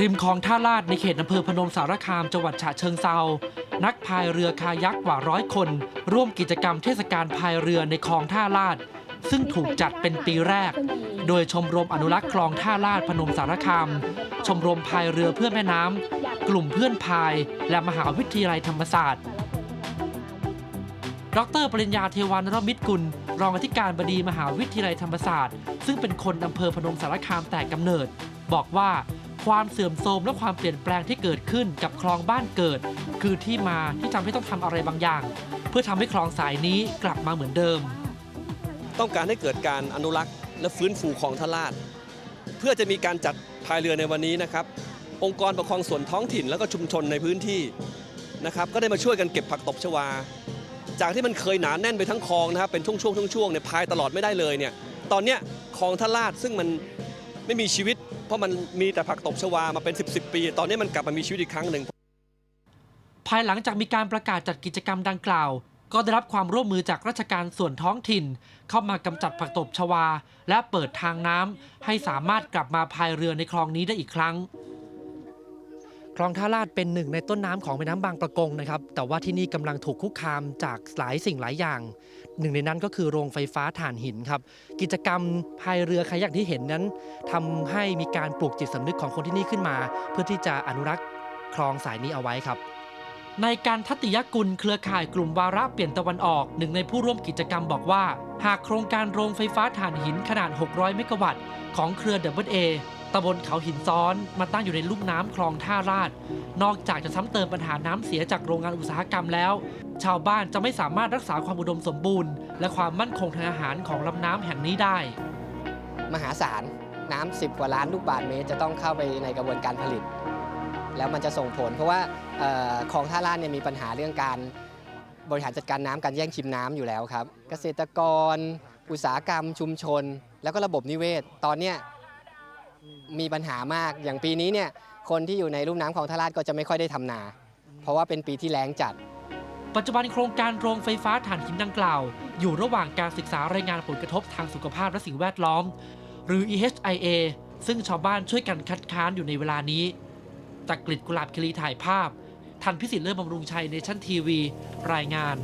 ริมคลองท่าลาดในเขตอำเภอพนมสารคามจังหวัดฉะเชิงเซา นักพายเรือคายักกว่าร้อยคน ร่วมกิจกรรมเทศกาลพายเรือในคลองท่าลาด ซึ่งถูกจัดเป็นปีแรก โดยชมรมอนุรักษ์คลองท่าลาดพนมสารคาม ชมรมพายเรือเพื่อแม่น้ำ กลุ่มเพื่อนพาย และมหาวิทยาลัยธรรมศาสตร์ ดรปริญญาเทวานรมิตรกุล รองอธิการบดีมหาวิทยาลัยธรรมศาสตร์ ซึ่งเป็นคนอำเภอพนมสารคามแต่กำเนิด บอกว่า ความเสื่อมโทรมและความเปลี่ยนแปลงที่เกิดขึ้นกับคลองบ้านเกิด คือที่มาที่ทำให้ต้องทำอะไรบางอย่าง เพื่อทำให้คลองสายนี้กลับมาเหมือนเดิม ต้องการให้เกิดการอนุรักษ์ และฟื้นฟูคลองทลาดเพื่อจะมีการจัดพายเรือในวันนี้นะครับ องค์กรปกครองส่วนท้องถิ่นแล้วก็ชุมชนในพื้นที่นะครับก็ได้มาช่วยกันเก็บผักตบชวา จากที่มันเคยหนาแน่นไปทั้งคลองนะครับเป็นช่วงๆช่วงๆเนี่ยพายตลอดไม่ได้เลยเนี่ยตอนเนี้ยคลองทลาดซึ่งมันไม่มีชีวิต เพราะมันมีแต่ผักตบชวามาเป็น 10บสปี ตอนนี้มันกลับมามีชีวิตอีกครั้งหนึ่ง ภายหลังจากมีการประกาศจัดกิจกรรมดังกล่าว ก็ได้รับความร่วมมือจากราชการส่วนท้องถิ่น เข้ามากำจัดผักตบชวา และเปิดทางน้ำให้สามารถกลับมาพายเรือในคลองนี้ได้อีกครั้ง คลองท่าลาดเป็นหนึ่งในต้นน้ำของแม่น้ำบางประกงนะครับ แต่ว่าที่นี่กำลังถูกคุกคามจากหลายสิ่งหลายอย่าง หนึ่งในนั้นก็คือโรงไฟฟ้าถ่านหินครับ กิจกรรมพายเรือคายักที่เห็นนั้นทำให้มีการปลูกจิตสำนึกของคนที่นี่ขึ้นมา เพื่อที่จะอนุรักษ์คลองสายนี้เอาไว้ครับในการทัตติยกุลเครือข่ายกลุ่มวาระเปลี่ยนตะวันออกหนึ่งในผู้ร่วมกิจกรรมบอกว่า หากโครงการโรงไฟฟ้าถ่านหินขนาด 600 เมกะวัตต์ของเครือ WA ตำบลเขาหินซ้อนมาตั้งอยู่ในลุ่มน้ำคลองท่าลาดนอกจากจะซ้ำเติมปัญหาน้ำเสียจากโรงงานอุตสาหกรรมแล้ว ชาวบ้านจะไม่สามารถรักษาความอุดมสมบูรณ์ และความมั่นคงทางอาหารของลำน้ำแห่งนี้ได้ มหาศาลน้ำ10 กว่าล้านลูกบาศก์เมตรจะต้องเข้าไปในกระบวนการผลิต แล้วมันจะส่งผล เพราะว่าเอ่อคลองท่าลาดเนี่ยมีปัญหาเรื่องการบริหารจัดการน้ำการแย่งชิมน้ำอยู่แล้วครับ เกษตรกร อุตสาหกรรมชุมชน แล้วก็ระบบนิเวศ ตอนเนี้ย มีปัญหามากอย่างปีนี้เนี่ยคนที่อยู่ในลุ่มน้ำคลองท่าลาดก็จะไม่ค่อยได้ทำนา เพราะว่าเป็นปีที่แล้งจัด ปัจจุบันโครงการโรงไฟฟ้าถ่านหินดังกล่าว อยู่ระหว่างการศึกษารายงานผลกระทบทางสุขภาพและสิ่งแวดล้อม หรือ EHIA ซึ่งชาวบ้านช่วยกันคัดค้านอยู่ในเวลานี้จากกลิดกุหลาบคลีถ่ายภาพ ทันพิสิทธิ์เลิศบำรุงชัยเนชั่นทีวี รายงาน